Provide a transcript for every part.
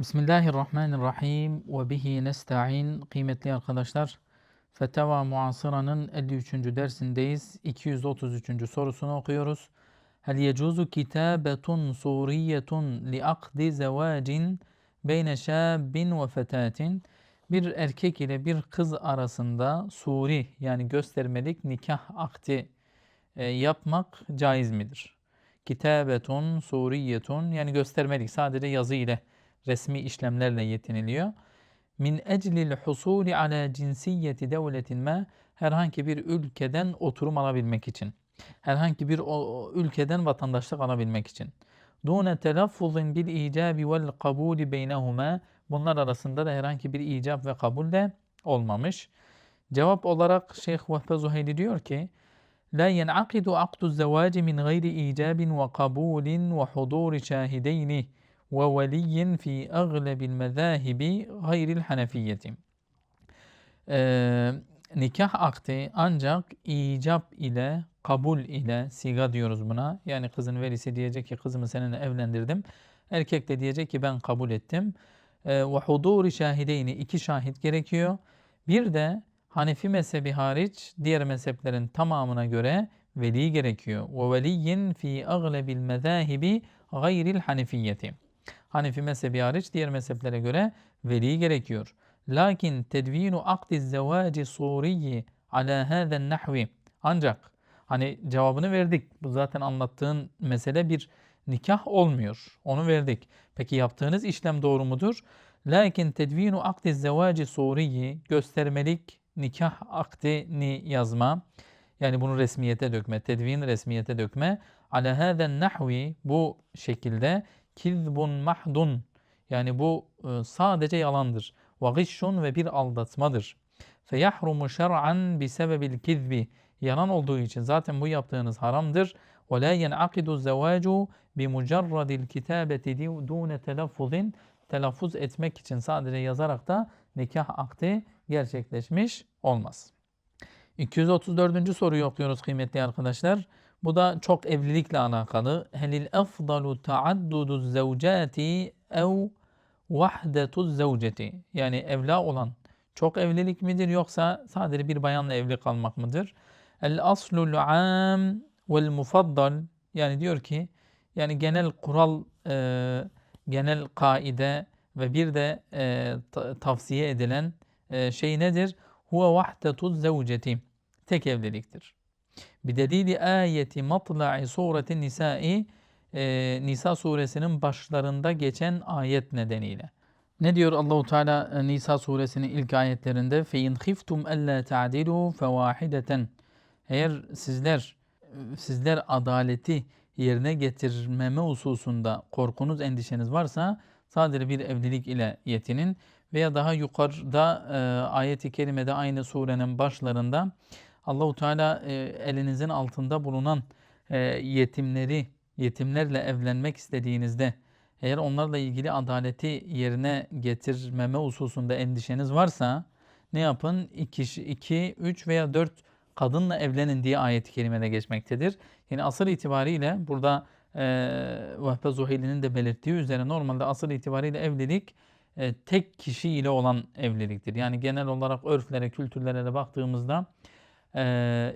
Bismillahirrahmanirrahim ve bihi nesta'in. Kıymetli arkadaşlar, Feteva Muasıra'nın 53. dersindeyiz. 233. sorusunu okuyoruz. Hel yecuzu kitabetun suriyetun li akdi zevacin beyne şabbin ve fetatin. Bir erkek ile bir kız arasında suri yani göstermelik nikah akdi e, yapmak caiz midir? Kitabetun suriyetun yani göstermelik sadece yazı ile resmi işlemlerle yetiniliyor. Min eclil husuli ala cinsiyeti devletin ma herhangi bir ülkeden oturum alabilmek için. Herhangi bir ülkeden vatandaşlık alabilmek için. Dune telaffuzin bil icabi vel kabuli beynehuma bunlar arasında da herhangi bir icap ve kabul de olmamış. Cevap olarak Şeyh Vehbe Zuheyli diyor ki La yen'akidu akdu zevaci min gayri icabin ve kabulin ve huduri şahideyni ve veliyin fi aglebil mezahibi gayril hanefiyeti. Ee, nikah akti ancak icap ile kabul ile siga diyoruz buna. Yani kızın velisi diyecek ki kızımı seninle evlendirdim. Erkek de diyecek ki ben kabul ettim. Ee, ve huduri iki şahit gerekiyor. Bir de Hanefi mezhebi hariç diğer mezheplerin tamamına göre veli gerekiyor. Ve veliyin fi aglebil mezahibi gayril hanefiyeti. Hanefi mezhebi hariç diğer mezheplere göre veli gerekiyor. Lakin tedvinu akdi zevaci suriyi ala hâzen nahvi. Ancak hani cevabını verdik. Bu zaten anlattığın mesele bir nikah olmuyor. Onu verdik. Peki yaptığınız işlem doğru mudur? Lakin tedvinu akdi zevaci suriyi göstermelik nikah akdini yazma. Yani bunu resmiyete dökme, tedvin resmiyete dökme. Ala hâzen nahvi bu şekilde kizbun mahdun yani bu e, sadece yalandır. Ve gişşun ve bir aldatmadır. Feyahrumu şer'an bi sebebil kizbi yalan olduğu için zaten bu yaptığınız haramdır. Ve la yen'akidu zevacu bi mucarradil kitabeti dune telaffuzin telaffuz etmek için sadece yazarak da nikah akdi gerçekleşmiş olmaz. 234. soruyu okuyoruz kıymetli arkadaşlar. Bu da çok evlilikle alakalı. Helil efdalu taaddudu zevcati ev vahdetu zevceti. Yani evla olan çok evlilik midir yoksa sadece bir bayanla evli kalmak mıdır? El aslul am vel mufaddal yani diyor ki yani genel kural, e, genel kaide ve bir de e, tavsiye edilen e, şey nedir? Huve vahdetu zevceti. Tek evliliktir. Bidelili ayeti matla'i sureti nisa'i e, Nisa suresinin başlarında geçen ayet nedeniyle. Ne diyor Allahu Teala e, Nisa suresinin ilk ayetlerinde? Fe in khiftum alla ta'dilu fawahideten. Eğer sizler sizler adaleti yerine getirmeme hususunda korkunuz, endişeniz varsa sadece bir evlilik ile yetinin veya daha yukarıda e, ayeti kerimede aynı surenin başlarında Allahu Teala e, elinizin altında bulunan e, yetimleri, yetimlerle evlenmek istediğinizde eğer onlarla ilgili adaleti yerine getirmeme hususunda endişeniz varsa ne yapın? 2, 2 3 veya 4 kadınla evlenin diye ayet-i kerimede geçmektedir. Yani asıl itibariyle burada e, Vehbe Zuheyli'nin de belirttiği üzere normalde asıl itibariyle evlilik e, tek kişi ile olan evliliktir. Yani genel olarak örflere, kültürlere de baktığımızda e,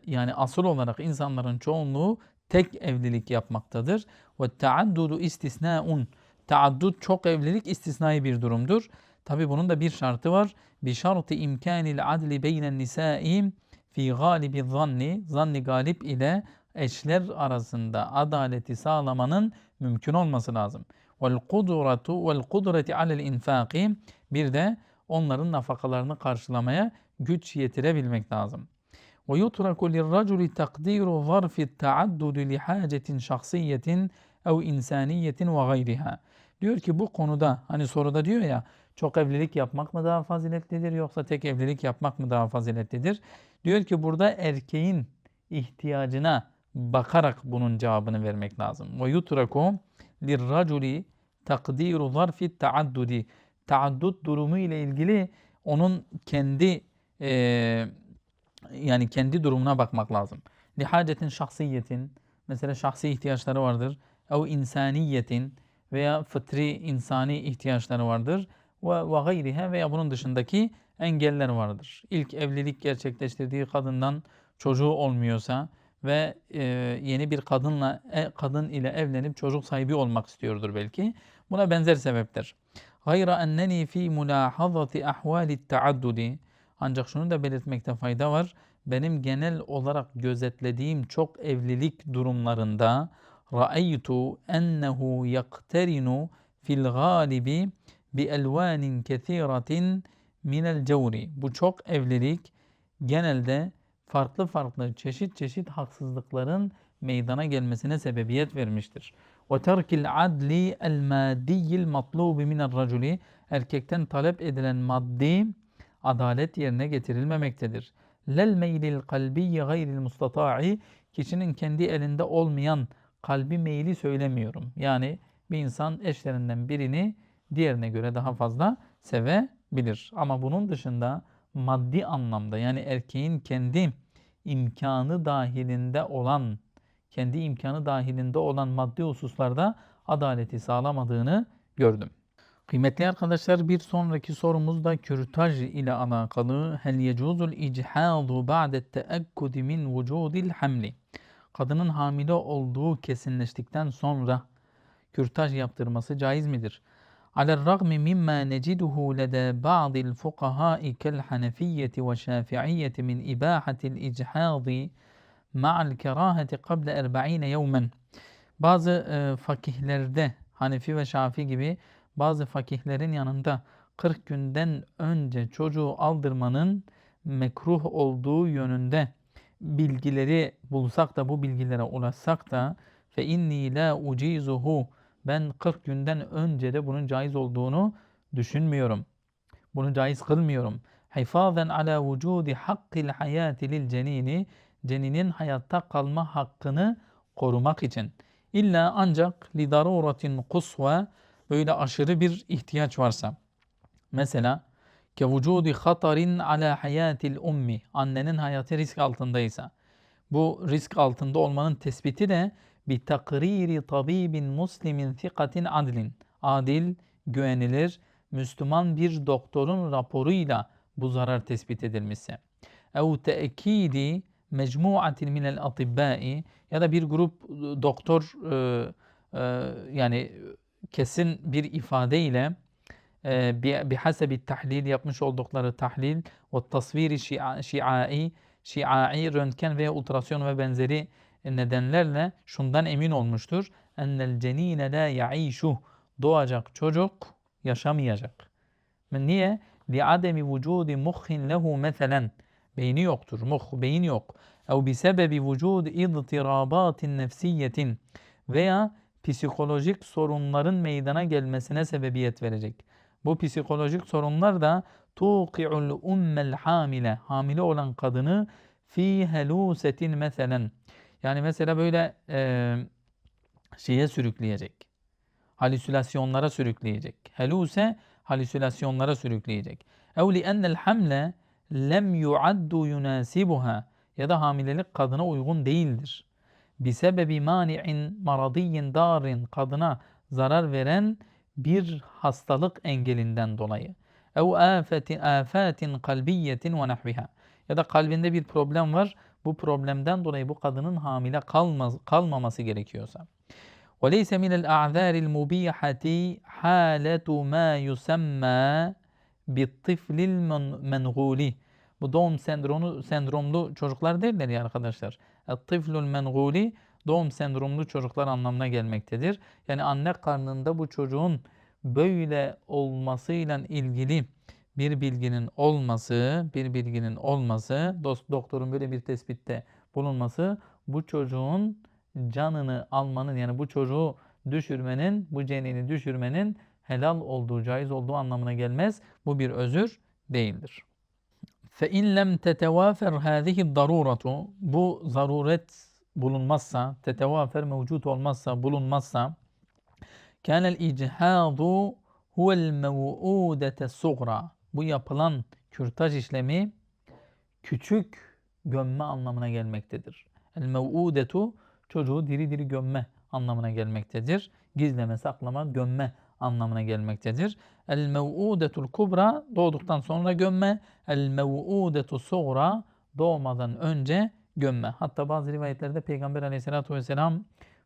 yani asıl olarak insanların çoğunluğu tek evlilik yapmaktadır. Ve taaddudu istisnaun. Taaddud çok evlilik istisnai bir durumdur. Tabi bunun da bir şartı var. Bi şartı imkanil adli beynen nisai fi galibi zanni. Zanni galip ile eşler arasında adaleti sağlamanın mümkün olması lazım. Vel kudretu vel kudreti alel infaki. Bir de onların nafakalarını karşılamaya güç yetirebilmek lazım. ويترك للرجل تقدير ظرف التعدد لحاجة شخصية ev insaniyetin ve gayriha. Diyor ki bu konuda hani soruda diyor ya çok evlilik yapmak mı daha faziletlidir yoksa tek evlilik yapmak mı daha faziletlidir? Diyor ki burada erkeğin ihtiyacına bakarak bunun cevabını vermek lazım. Ve yutraku lirraculi takdiru zarfi taaddudi. Taaddud durumu ile ilgili onun kendi e, yani kendi durumuna bakmak lazım. Lihacetin şahsiyetin mesela şahsi ihtiyaçları vardır. Ev insaniyetin veya fıtri insani ihtiyaçları vardır ve ve gayriha veya bunun dışındaki engeller vardır. İlk evlilik gerçekleştirdiği kadından çocuğu olmuyorsa ve e, yeni bir kadınla e, kadın ile evlenip çocuk sahibi olmak istiyordur belki. Buna benzer sebepler. Gayra enneni fi mulahazati ahvali taaddudi ancak şunu da belirtmekte fayda var. Benim genel olarak gözetlediğim çok evlilik durumlarında ra'aytu ennehu yakterinu fil galibi bi elvanin kethiratin minel cevri. Bu çok evlilik genelde farklı farklı çeşit çeşit haksızlıkların meydana gelmesine sebebiyet vermiştir. Ve terkil adli el maddiyil matlubi minel raculi erkekten talep edilen maddi adalet yerine getirilmemektedir. Lel meylil kalbiyye gayril mustata'i kişinin kendi elinde olmayan kalbi meyli söylemiyorum. Yani bir insan eşlerinden birini diğerine göre daha fazla sevebilir. Ama bunun dışında maddi anlamda yani erkeğin kendi imkanı dahilinde olan kendi imkanı dahilinde olan maddi hususlarda adaleti sağlamadığını gördüm. Kıymetli arkadaşlar bir sonraki sorumuz da kürtaj ile alakalı. Hel yecuzul ichadu ba'de teakkudi min vücudil hamli. Kadının hamile olduğu kesinleştikten sonra kürtaj yaptırması caiz midir? Alel ragmi mimma neciduhu lede ba'dil fuqahai kel hanefiyyeti ve şafi'iyyeti min ibahatil ichadi ma'al keraheti kable erba'ine yevmen. Bazı e, fakihlerde Hanefi ve Şafi gibi bazı fakihlerin yanında 40 günden önce çocuğu aldırmanın mekruh olduğu yönünde bilgileri bulsak da bu bilgilere ulaşsak da fe inni la ucizuhu ben 40 günden önce de bunun caiz olduğunu düşünmüyorum. Bunu caiz kılmıyorum. Hifazen ala vücudi hakkil hayati lil cenini ceninin hayatta kalma hakkını korumak için. İlla ancak li daruratin kusva böyle aşırı bir ihtiyaç varsa. Mesela ke vücudi hatarin ala hayatil ummi annenin hayatı risk altındaysa. Bu risk altında olmanın tespiti de bir takriri tabibin muslimin thikatin adlin. Adil, güvenilir, Müslüman bir doktorun raporuyla bu zarar tespit edilmişse. Ev te'kidi mecmuatin minel atibbai ya da bir grup doktor e, e, yani kesin bir ifadeyle e, bir hasebi tahlil yapmış oldukları tahlil ve tasviri şiai şiai röntgen veya ultrason ve benzeri nedenlerle şundan emin olmuştur. Ennel cenine la yaişu doğacak çocuk yaşamayacak. Niye? Li ademi vücudi muhin lehu meselen beyni yoktur. Muh beyin yok. Ev bi sebebi vücud idtirabatin nefsiyetin veya psikolojik sorunların meydana gelmesine sebebiyet verecek. Bu psikolojik sorunlar da tuqi'ul ummel hamile hamile olan kadını fi helusetin meselen yani mesela böyle e, şeye sürükleyecek. Halüsinasyonlara sürükleyecek. Heluse halüsinasyonlara sürükleyecek. Ev li ennel hamle lem yuaddu yunasibuha ya da hamilelik kadına uygun değildir bisebebi mani'in maradiyyin darin kadına zarar veren bir hastalık engelinden dolayı. Ev afetin, afatin kalbiyetin ve nahviha. Ya da kalbinde bir problem var. Bu problemden dolayı bu kadının hamile kalmaz, kalmaması gerekiyorsa. وَلَيْسَ مِنَ الْاَعْذَارِ الْمُبِيحَةِ حَالَةُ مَا يُسَمَّى بِالطِّفْلِ الْمَنْغُولِ Bu doğum sendromu, sendromlu çocuklar derler ya arkadaşlar. Tiflul menguli doğum sendromlu çocuklar anlamına gelmektedir. Yani anne karnında bu çocuğun böyle olmasıyla ilgili bir bilginin olması, bir bilginin olması, doktorun böyle bir tespitte bulunması bu çocuğun canını almanın yani bu çocuğu düşürmenin, bu cenini düşürmenin helal olduğu, caiz olduğu anlamına gelmez. Bu bir özür değildir. Fe in lem tetevafer hâzihi bu zaruret bulunmazsa, tetevafer mevcut olmazsa, bulunmazsa kânel icihâdu huvel mev'ûdete sugra bu yapılan kürtaj işlemi küçük gömme anlamına gelmektedir. El mev'ûdetu çocuğu diri diri gömme anlamına gelmektedir. Gizleme, saklama, gömme anlamına gelmektedir. El mev'udetul kubra doğduktan sonra gömme. El mev'udetu suğra doğmadan önce gömme. Hatta bazı rivayetlerde Peygamber aleyhissalatü vesselam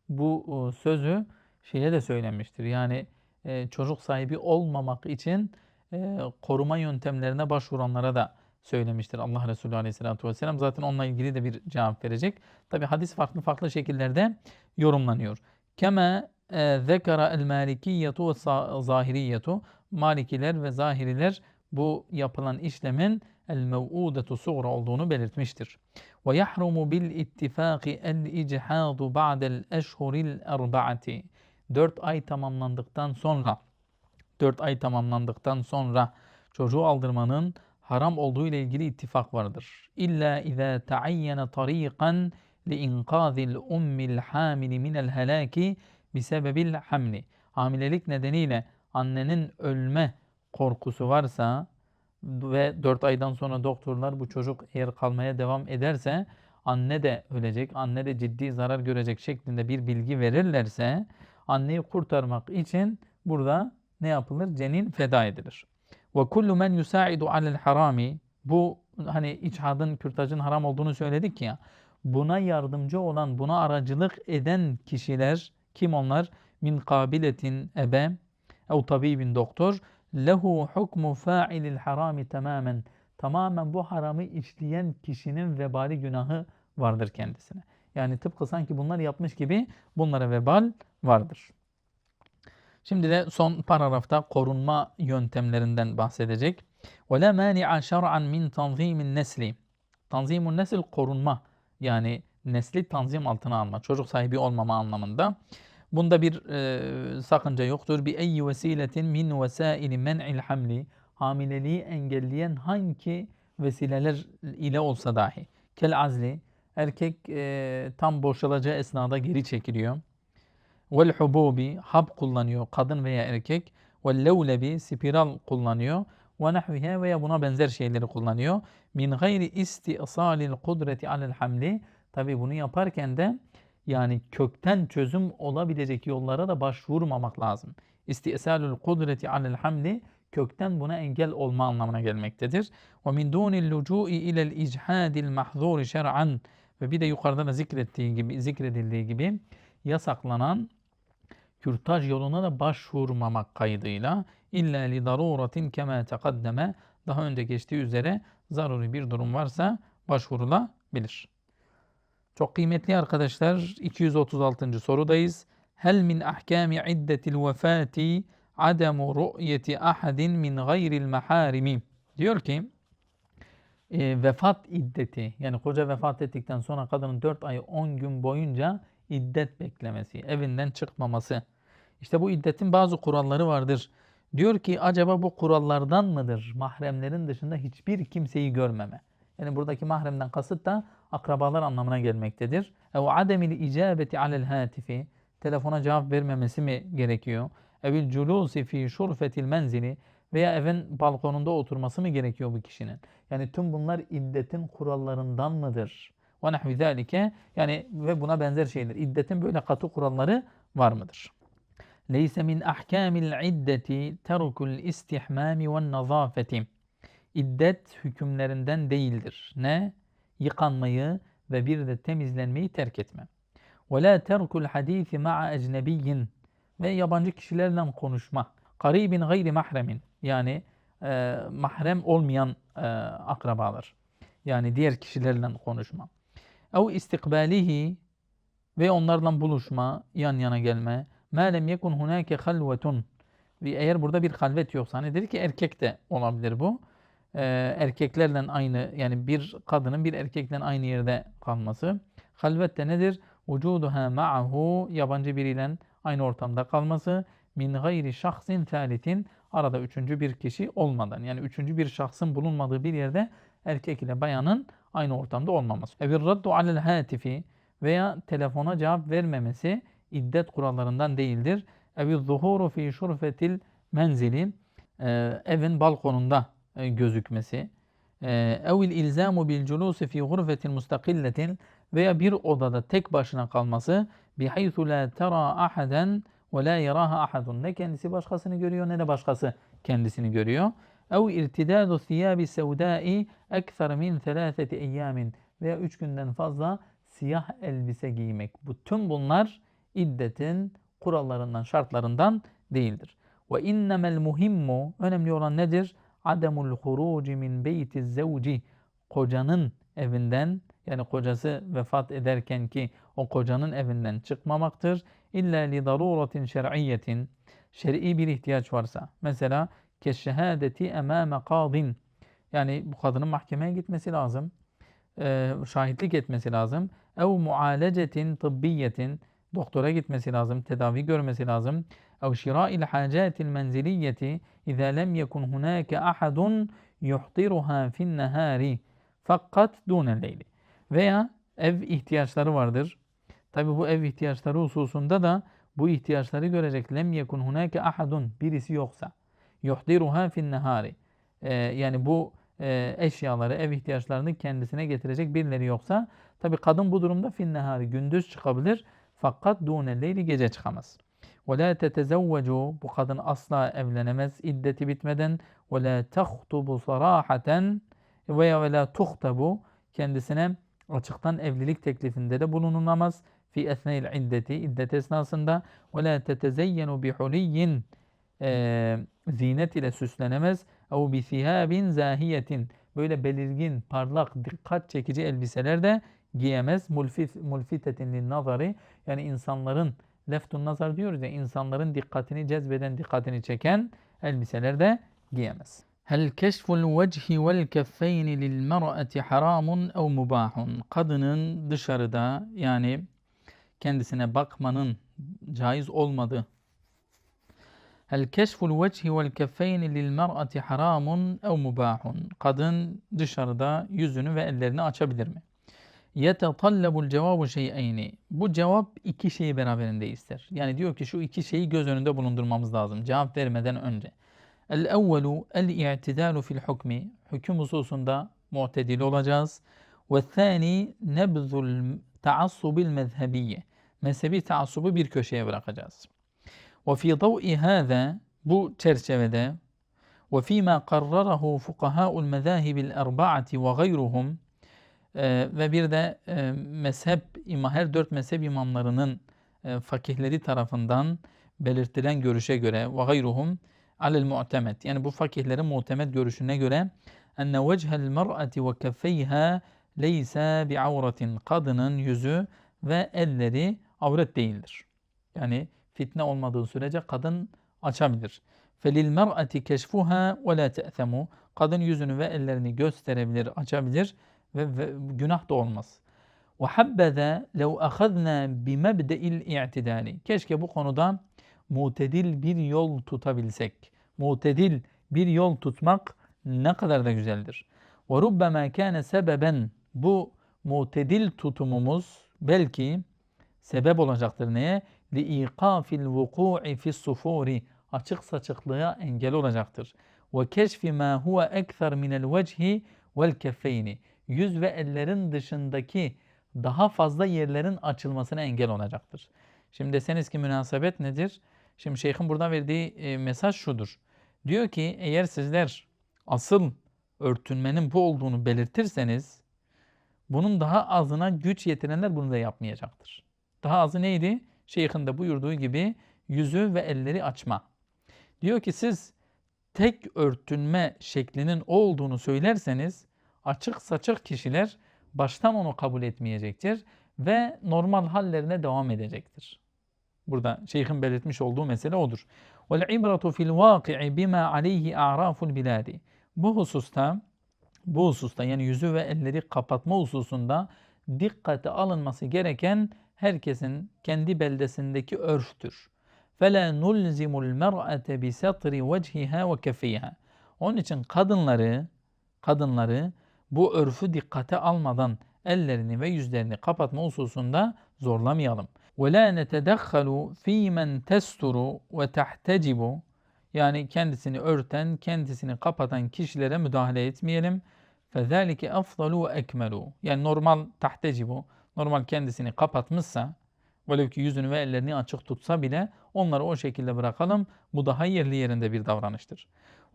bu e, sözü şeye de söylemiştir. Yani e, çocuk sahibi olmamak için e, koruma yöntemlerine başvuranlara da söylemiştir Allah Resulü Aleyhisselatü Vesselam. Zaten onunla ilgili de bir cevap verecek. Tabi hadis farklı farklı şekillerde yorumlanıyor. Keme zekara el malikiyetu ve zahiriyetu Malikiler ve zahiriler bu yapılan işlemin el mev'udetu suğra olduğunu belirtmiştir. Ve yahrumu bil ittifaki el ichadu ba'del eşhuril erba'ati. 4 ay tamamlandıktan sonra 4 ay tamamlandıktan sonra çocuğu aldırmanın haram olduğu ile ilgili ittifak vardır. İlla izâ taayyene tariqan li inkâzil ummil hamili minel helâki bisebebil hamli. Hamilelik nedeniyle annenin ölme korkusu varsa ve 4 aydan sonra doktorlar bu çocuk eğer kalmaya devam ederse anne de ölecek, anne de ciddi zarar görecek şeklinde bir bilgi verirlerse anneyi kurtarmak için burada ne yapılır? Cenin feda edilir. Ve kullu men yusaidu alel harami bu hani içhadın, kürtajın haram olduğunu söyledik ya. Buna yardımcı olan, buna aracılık eden kişiler kim onlar? Min kabiletin ebe ev tabibin doktor lehu hukmu fa'ilil harami tamamen tamamen bu haramı işleyen kişinin vebali günahı vardır kendisine. Yani tıpkı sanki bunlar yapmış gibi bunlara vebal vardır. Şimdi de son paragrafta korunma yöntemlerinden bahsedecek. وَلَا مَانِعَ شَرْعًا مِنْ تَنْظِيمِ النَّسْلِ Tanzimun nesil korunma yani nesli tanzim altına alma, çocuk sahibi olmama anlamında. Bunda bir e, sakınca yoktur. Bi eyyi vesiletin min vesaili men'il hamli hamileliği engelleyen hangi vesileler ile olsa dahi. Kel azli erkek e, tam boşalacağı esnada geri çekiliyor. Vel hububi hap kullanıyor kadın veya erkek. Vel levlebi spiral kullanıyor. Ve nahvihe veya buna benzer şeyleri kullanıyor. Min gayri istisalil kudreti alel hamli. Tabi bunu yaparken de yani kökten çözüm olabilecek yollara da başvurmamak lazım. İstisalul kudreti alel hamli kökten buna engel olma anlamına gelmektedir. Ve min dunil lucu'i ilel ichadil mahzuri şer'an ve bir de yukarıda da zikrettiği gibi zikredildiği gibi yasaklanan kürtaj yoluna da başvurmamak kaydıyla illa li daruratin kema tekaddeme daha önce geçtiği üzere zaruri bir durum varsa başvurulabilir. Çok kıymetli arkadaşlar 236. sorudayız. Hel min ahkami iddetil vefati ademu ru'yeti ahadin min gayril maharimi. Diyor ki e, vefat iddeti yani koca vefat ettikten sonra kadının 4 ay 10 gün boyunca iddet beklemesi, evinden çıkmaması. İşte bu iddetin bazı kuralları vardır. Diyor ki acaba bu kurallardan mıdır? Mahremlerin dışında hiçbir kimseyi görmeme. Yani buradaki mahremden kasıt da akrabalar anlamına gelmektedir. Ev ademil icabeti alel hatifi telefona cevap vermemesi mi gerekiyor? Evil culusi fi şurfetil menzili veya evin balkonunda oturması mı gerekiyor bu kişinin? Yani tüm bunlar iddetin kurallarından mıdır? Ve nehvi zalike yani ve buna benzer şeyler. İddetin böyle katı kuralları var mıdır? Leyse min ahkamil iddeti terkul istihmami ve nazafeti. İddet hükümlerinden değildir. Ne? Yıkanmayı ve bir de temizlenmeyi terk etme. La terkul hadisi ma'a ecnebiyyin ve yabancı kişilerle konuşma. Karibin gayri mahremin yani e, mahrem olmayan e, akrabalar. Yani diğer kişilerle konuşma. Ev istikbalihi ve onlarla buluşma, yan yana gelme. Lem yekun hunake halvetun. Ve eğer burada bir halvet yoksa hani dedi ki erkek de olabilir bu. Ee, erkeklerle aynı yani bir kadının bir erkekle aynı yerde kalması. Halvet de nedir? Vücuduha ma'ahu yabancı biriyle aynı ortamda kalması. Min gayri şahsin thalitin arada üçüncü bir kişi olmadan yani üçüncü bir şahsın bulunmadığı bir yerde erkek ile bayanın aynı ortamda olmaması. Evir raddu alel hatifi veya telefona cevap vermemesi iddet kurallarından değildir. Evir zuhuru fi şurfetil menzili e, evin balkonunda e, gözükmesi. E, evil ilzamu bil culusi fi gurfetin veya bir odada tek başına kalması bihaythu la tera ahaden ve la yaraha. Ne kendisi başkasını görüyor ne de başkası kendisini görüyor. Ev irtidadu thiyabi sevdai ekser min thelâtheti eyyamin. Veya üç günden fazla siyah elbise giymek. Bu tüm bunlar iddetin kurallarından, şartlarından değildir. Ve innemel muhimmu önemli olan nedir? Ademul huruci min beyti zevci kocanın evinden yani kocası vefat ederken ki o kocanın evinden çıkmamaktır. İlla li daruratin şer'iyyetin şer'i bir ihtiyaç varsa. Mesela keşşehadeti emame kadin yani bu kadının mahkemeye gitmesi lazım. E, şahitlik etmesi lazım. Ev mualecetin tıbbiyetin doktora gitmesi lazım, tedavi görmesi lazım. Ev şira'il hacatil menziliyeti izâ lem yekun hunâke ahadun yuhtiruha fin nehâri fakat dûnel leyli. Veya ev ihtiyaçları vardır. Tabi bu ev ihtiyaçları hususunda da bu ihtiyaçları görecek. Lem yekun hunake ahadun birisi yoksa. Yuhdiruha fin nehari. Ee, yani bu e, eşyaları, ev ihtiyaçlarını kendisine getirecek birileri yoksa tabi kadın bu durumda fin nehari gündüz çıkabilir fakat dûnel leyli gece çıkamaz. Ve la tetezevvecu bu kadın asla evlenemez iddeti bitmeden ve la tehtubu sarahaten veya ve la tuhtabu kendisine açıktan evlilik teklifinde de bulunulmaz. Fi esneil iddeti iddet esnasında ve la tetezeyyenu bi huliyyin zinet ile süslenemez. Ev bi sihabin zahiyetin böyle belirgin, parlak, dikkat çekici elbiseler de giyemez. Mulfit, mulfitetin lin nazari yani insanların leftun nazar diyoruz ya insanların dikkatini cezbeden, dikkatini çeken elbiseler de giyemez. Hel keşful vecihi vel keffeyni lil mer'ati haramun ev mubahun. Kadının dışarıda yani kendisine bakmanın caiz olmadığı. Hel keşful vecihi vel keffeyni lil mer'ati haramun ev mubahun. Kadın dışarıda yüzünü ve ellerini açabilir mi? Yetetallabul cevabu şey'eyni. Bu cevap iki şeyi beraberinde ister. Yani diyor ki şu iki şeyi göz önünde bulundurmamız lazım cevap vermeden önce. El evvelu el i'tidalu fil hukmi. Hüküm hususunda mu'tedil olacağız. Ve thani nebzul taassubil mezhebiye. Mezhebi taassubu bir köşeye bırakacağız. Ve fi dav'i hâzâ bu çerçevede ve fîmâ karrarahu fuqahâ'ul mezâhibil erba'ati ve gayruhum ve bir de e, mezhep her dört mezhep imamlarının e, fakihleri tarafından belirtilen görüşe göre ve gayruhum alel mu'temet. Yani bu fakihlerin mu'temet görüşüne göre enne vechel mer'ati ve keffeyha leysa bi avratin. Kadının yüzü ve elleri avret değildir. Yani fitne olmadığı sürece kadın açabilir. Felil mer'ati keşfuha ve la te'themu. Kadın yüzünü ve ellerini gösterebilir, açabilir ve, ve günah da olmaz. Lev ahadna bi mebde'il i'tidali. Keşke bu konuda mutedil bir yol tutabilsek. Mutedil bir yol tutmak ne kadar da güzeldir. Rubbema kâne sebeben bu mutedil tutumumuz belki sebep olacaktır neye? Li iqafil vuku'i fis sufuri açık saçıklığa engel olacaktır. Ve keşfi ma huve ekser minel vecihi vel keffeyni yüz ve ellerin dışındaki daha fazla yerlerin açılmasına engel olacaktır. Şimdi deseniz ki münasebet nedir? Şimdi şeyhin burada verdiği e, mesaj şudur. Diyor ki eğer sizler asıl örtünmenin bu olduğunu belirtirseniz bunun daha azına güç yetirenler bunu da yapmayacaktır. Daha azı neydi? Şeyhin de buyurduğu gibi yüzü ve elleri açma. Diyor ki siz tek örtünme şeklinin olduğunu söylerseniz açık saçık kişiler baştan onu kabul etmeyecektir ve normal hallerine devam edecektir. Burada şeyhin belirtmiş olduğu mesele odur. Vel ibratu fil vaki'i bima aleyhi a'raful biladi. Bu hususta bu hususta yani yüzü ve elleri kapatma hususunda dikkate alınması gereken herkesin kendi beldesindeki örftür. فَلَا نُلْزِمُ الْمَرْأَةَ بِسَطْرِ وَجْهِهَا وَكَفِيهَا Onun için kadınları kadınları bu örfü dikkate almadan ellerini ve yüzlerini kapatma hususunda zorlamayalım. وَلَا نَتَدَخَّلُ ف۪ي مَنْ تَسْتُرُ وَتَحْتَجِبُ Yani kendisini örten, kendisini kapatan kişilere müdahale etmeyelim. فَذَٰلِكَ أَفْضَلُ وَاَكْمَلُ Yani normal tahtecibu, normal kendisini kapatmışsa velev ki yüzünü ve ellerini açık tutsa bile onları o şekilde bırakalım. Bu daha yerli yerinde bir davranıştır.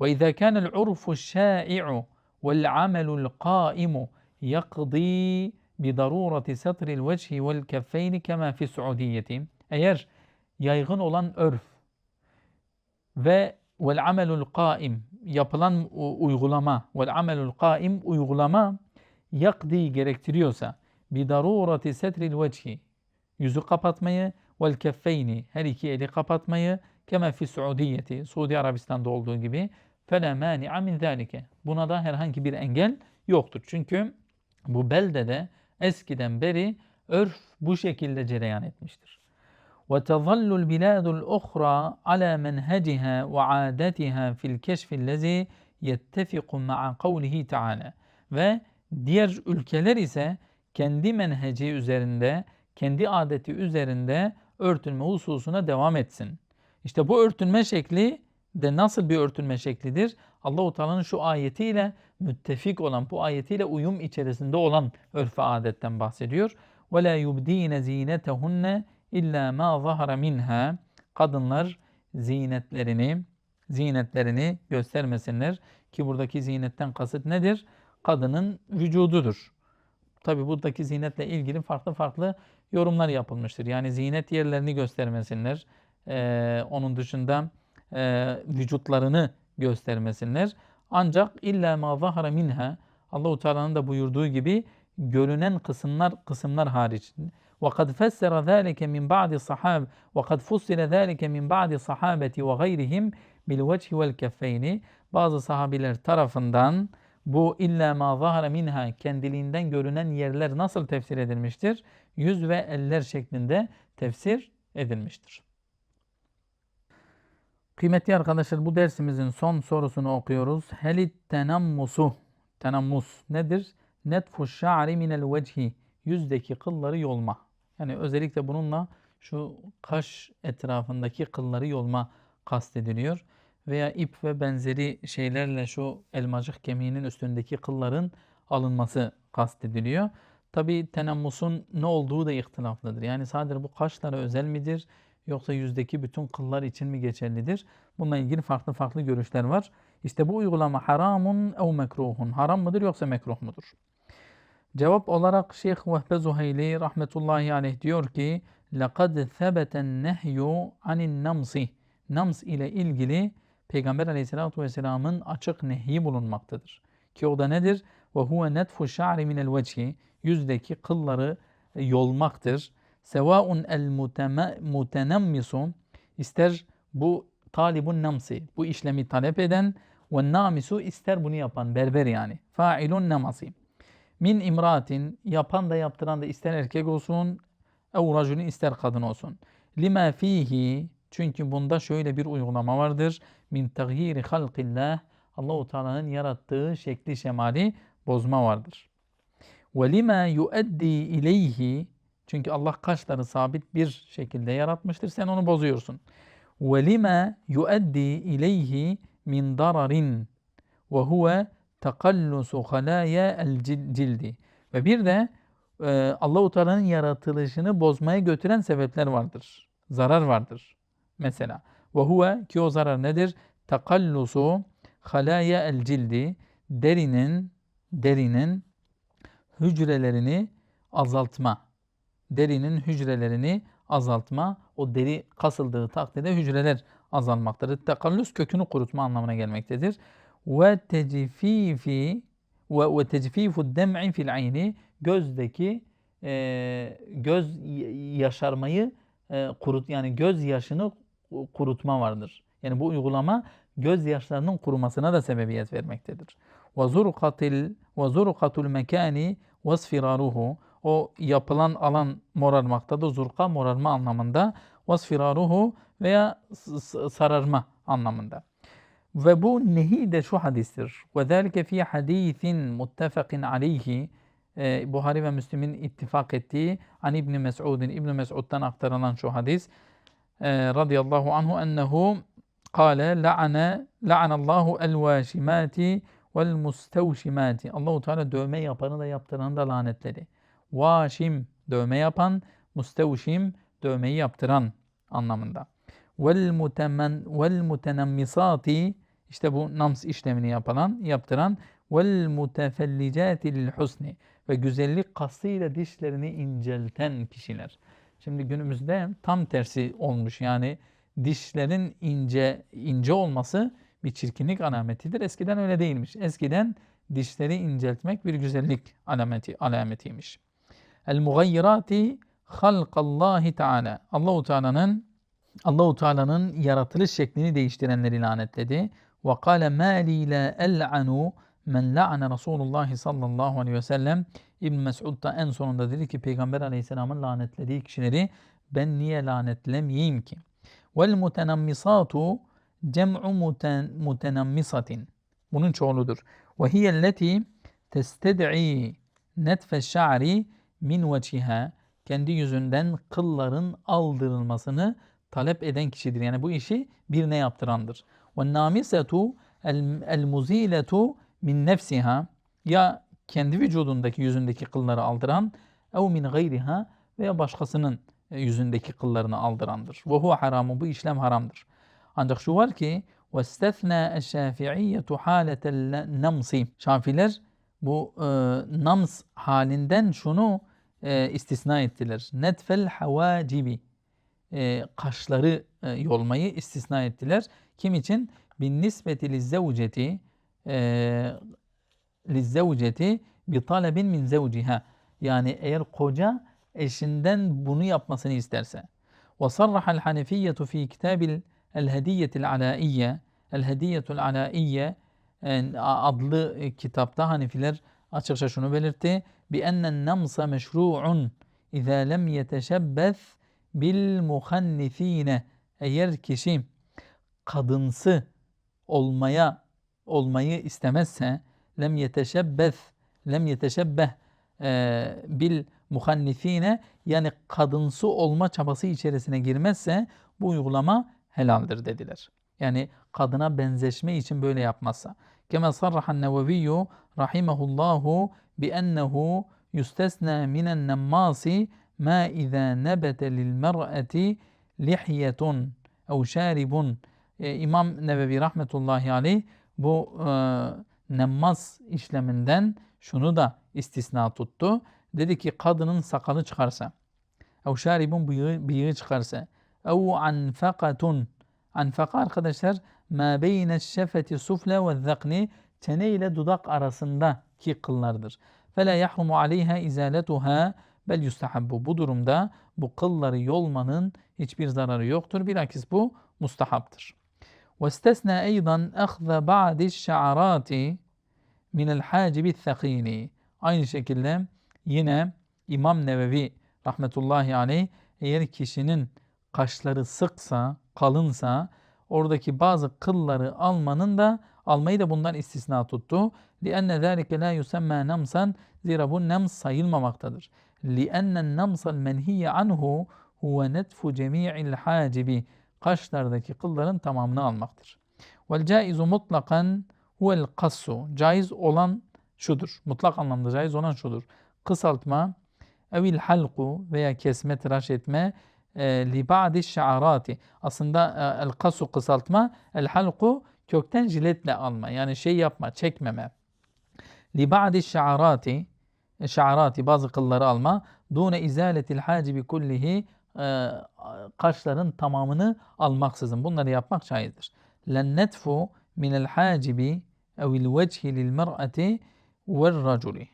Ve izâ kânel urfu yakdî bi darurati satril vecihi vel keffeyni kema fi suudiyeti. Eğer yaygın olan örf ve vel amelul kaim yapılan uygulama vel amelul kaim uygulama yakdi gerektiriyorsa bi darurati setril vecihi yüzü kapatmayı vel keffeyni her iki eli kapatmayı kema fi suudiyeti Suudi Arabistan'da olduğu gibi fela mani'a min zalike buna da herhangi bir engel yoktur. Çünkü bu beldede eskiden beri örf bu şekilde cereyan etmiştir. وتظل البلاد الأخرى على منهجها وعادتها في الكشف الذي يتفق مع قوله تعالى ve diğer ülkeler ise kendi menheci üzerinde, kendi adeti üzerinde örtünme hususuna devam etsin. İşte bu örtünme şekli de nasıl bir örtünme şeklidir? Allahu Teala'nın şu ayetiyle müttefik olan, bu ayetiyle uyum içerisinde olan örf adetten bahsediyor. Ve la yubdine zinetehunne illa ma zahara minha. Kadınlar zinetlerini zinetlerini göstermesinler ki buradaki zinetten kasıt nedir? Kadının vücududur. Tabi buradaki zinetle ilgili farklı farklı yorumlar yapılmıştır. Yani zinet yerlerini göstermesinler. Ee, onun dışında e, vücutlarını göstermesinler. Ancak illa ma zahara minha Allahu Teala'nın da buyurduğu gibi görünen kısımlar kısımlar hariç. Ve kad fessera zalike min ba'di sahab ve kad fussila zalike min ba'di sahabeti ve gayrihim bil vecihi vel keffeyni bazı sahabiler tarafından bu illa ma zahara minha kendiliğinden görünen yerler nasıl tefsir edilmiştir? Yüz ve eller şeklinde tefsir edilmiştir. Kıymetli arkadaşlar bu dersimizin son sorusunu okuyoruz. Helit tenammusu. Tenammus nedir? Netfu şa'ri minel vecihi. Yüzdeki kılları yolma. Yani özellikle bununla şu kaş etrafındaki kılları yolma kastediliyor. Veya ip ve benzeri şeylerle şu elmacık kemiğinin üstündeki kılların alınması kastediliyor. Tabi tenammusun ne olduğu da ihtilaflıdır. Yani sadece bu kaşlara özel midir? Yoksa yüzdeki bütün kıllar için mi geçerlidir? Bununla ilgili farklı farklı görüşler var. İşte bu uygulama haramun ev mekruhun. Haram mıdır yoksa mekruh mudur? Cevap olarak Şeyh Vehbe Zuhayli rahmetullahi aleyh diyor ki لَقَدْ ثَبَتَ النَّهْيُ عَنِ النَّمْسِ Nams ile ilgili Peygamber aleyhissalatu vesselamın açık nehi bulunmaktadır. Ki o da nedir? وَهُوَ نَتْفُ الشَّعْرِ مِنَ الْوَجْهِ Yüzdeki kılları yolmaktır. Sevaun el mutenammisu ister bu talibun namsi bu işlemi talep eden ve namisu ister bunu yapan berber yani. Failun namasi. Min imratin yapan da yaptıran da ister erkek olsun ev racülün ister kadın olsun. Lima fihi çünkü bunda şöyle bir uygulama vardır. Min taghyiri halqillah Allahu Teala'nın yarattığı şekli şemali bozma vardır. Ve lima yuaddi ileyhi çünkü Allah kaşları sabit bir şekilde yaratmıştır. Sen onu bozuyorsun. İleyhi min dararin ve huve takallusu halaya el cildi. Ve bir de e, Allah-u Teala'nın yaratılışını bozmaya götüren sebepler vardır. Zarar vardır. Mesela huve ki o zarar nedir? Halaya el cildi derinin derinin hücrelerini azaltma derinin hücrelerini azaltma, o deri kasıldığı takdirde hücreler azalmaktadır. Tekallüs kökünü kurutma anlamına gelmektedir. Ve tecififi ve, ve tecififu dem'i fil ayni gözdeki e, göz yaşarmayı e, kurut yani göz yaşını kurutma vardır. Yani bu uygulama göz yaşlarının kurumasına da sebebiyet vermektedir. Ve zurqatil ve zurqatul mekani vasfiraruhu o yapılan alan morarmaktadır. Zurka morarma anlamında. Vasfiraruhu veya sararma anlamında. Ve bu nehi de şu hadistir. Ve zâlike fî hadîthin muttefakın aleyhi e, Buhari ve Müslim'in ittifak ettiği an İbni Mes'ud'in İbni Mes'ud'dan aktarılan şu hadis e, radıyallahu anhu ennehu kâle la'ane la'anallahu el vâşimâti vel mustevşimâti Allahu Teala dövme yapanı da yaptıranı da lanetledi. Vaşim dövme yapan, mustevşim dövmeyi yaptıran anlamında. Vel mutemen vel mutenammisati işte bu nams işlemini yapılan, yaptıran vel mutefellicati lil husni ve güzellik kastıyla dişlerini incelten kişiler. Şimdi günümüzde tam tersi olmuş. Yani dişlerin ince ince olması bir çirkinlik alametidir. Eskiden öyle değilmiş. Eskiden dişleri inceltmek bir güzellik alameti alametiymiş. El mugayyirati halqallahi teala. Allahu Teala'nın Allahu Teala'nın yaratılış şeklini değiştirenleri lanetledi. Ve kâle mâ lî lâ el'anu men la'ane Resulullah sallallahu aleyhi ve sellem İbn Mesud da en sonunda dedi ki Peygamber aleyhisselamın lanetlediği kişileri ben niye lanetlemeyeyim ki? Vel mutenammisatu cem'u muten, mutenammisatin. Bunun çoğuludur. Ve hiyelleti tested'i netfe şa'ri min veciha. Kendi yüzünden kılların aldırılmasını talep eden kişidir. Yani bu işi birine yaptırandır. Ve namisetu el muziletu min nefsiha. Ya kendi vücudundaki yüzündeki kılları aldıran ev min gayriha veya başkasının yüzündeki kıllarını aldırandır. Ve huve haramu bu işlem haramdır. Ancak şu var ki وَاسْتَثْنَا الشَّافِعِيَّةُ حَالَةَ النَّمْسِ Şafiler bu e, nams halinden şunu e, istisna ettiler. Netfel havacibi e, kaşları e, yolmayı istisna ettiler. Kim için? Bin nisbeti lizzevceti e, lizzevceti bi talebin min zevciha. Yani eğer koca eşinden bunu yapmasını isterse. Ve sarraha el-Hanefiyyetu fi kitabil el-Hediyetil Alaiye El-Hediyetul Alaiye adlı kitapta Hanefiler açıkça şunu belirtti. Bi ennen namsa meşru'un izâ lem yeteşebbeth bil muhannifine. Eğer kişi kadınsı olmaya olmayı istemezse lem yeteşebbeth lem yeteşebbeh e, bil muhannifine yani kadınsı olma çabası içerisine girmezse bu uygulama helaldir dediler. Yani kadına benzeşme için böyle yapmazsa. Kema sarrahan neveviyyu rahimahullahu bi ennehu yustesna minen nemmasi ma iza nebete lil mer'eti lihyetun ev şaribun. E, İmam Nevevi rahmetullahi aleyh bu e, nemmaz işleminden şunu da istisna tuttu. Dedi ki kadının sakalı çıkarsa, ev şaribun bıyığı, bıyığı çıkarsa, ev anfakatun. Anfaka arkadaşlar ma beyne şefeti sufle ve zakni çene ile dudak arasındaki kıllardır. Fela yahrumu aleyha izaletuha bel yustahabbu. Bu durumda bu kılları yolmanın hiçbir zararı yoktur. Bilakis bu mustahaptır. واستثنى أيضا أخذ بعض الشعرات من الحاجب الثقيل Aynı şekilde yine İmam Nevevi rahmetullahi aleyh eğer kişinin kaşları sıksa, kalınsa oradaki bazı kılları almanın da almayı da bundan istisna tuttu. لِأَنَّ ذَٰلِكَ لَا يُسَمَّى نَمْسًا Zira bu nems sayılmamaktadır. لِأَنَّ النَّمْسَ الْمَنْهِيَ عَنْهُ هُوَ نَتْفُ جَمِيعِ الْحَاجِبِ Kaşlardaki kılların tamamını almaktır. وَالْجَائِزُ مُطْلَقًا هُوَ الْقَصُّ Caiz olan şudur. Mutlak anlamda caiz olan şudur. Kısaltma, evil halku veya kesme, tıraş etme, li ba'di şa'arati. Aslında el kasu kısaltma, el halku kökten jiletle alma. Yani şey yapma, çekmeme. Li ba'di şa'arati, şa'arati bazı kılları alma. Dune izaletil hacibi kullihi kaşların tamamını almaksızın. Bunları yapmak caizdir. Len netfu minel hacibi evil vecihi lil mer'ati vel raculi.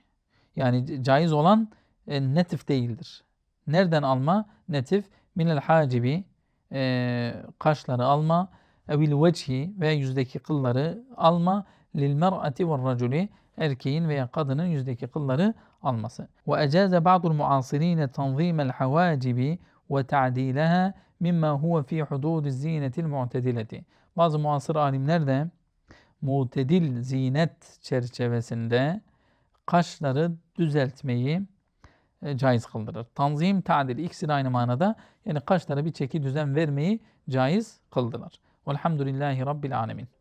Yani caiz olan netif değildir. Nereden alma? Netif minel hacibi e, kaşları alma evil vecihi ve yüzdeki kılları alma lil mer'ati ve raculi erkeğin veya kadının yüzdeki kılları alması. Ve ecaze ba'dul muasirine tanzimel havacibi ve ta'dilaha mimma huve fi hudud zinetil mu'tedileti. Bazı muasır alimler de mutedil zinet çerçevesinde kaşları düzeltmeyi e, caiz kıldırır. Tanzim, ta'dil ikisi aynı manada. Yani kaşlara bir çeki düzen vermeyi caiz kıldılar. Velhamdülillahi Rabbil Alemin.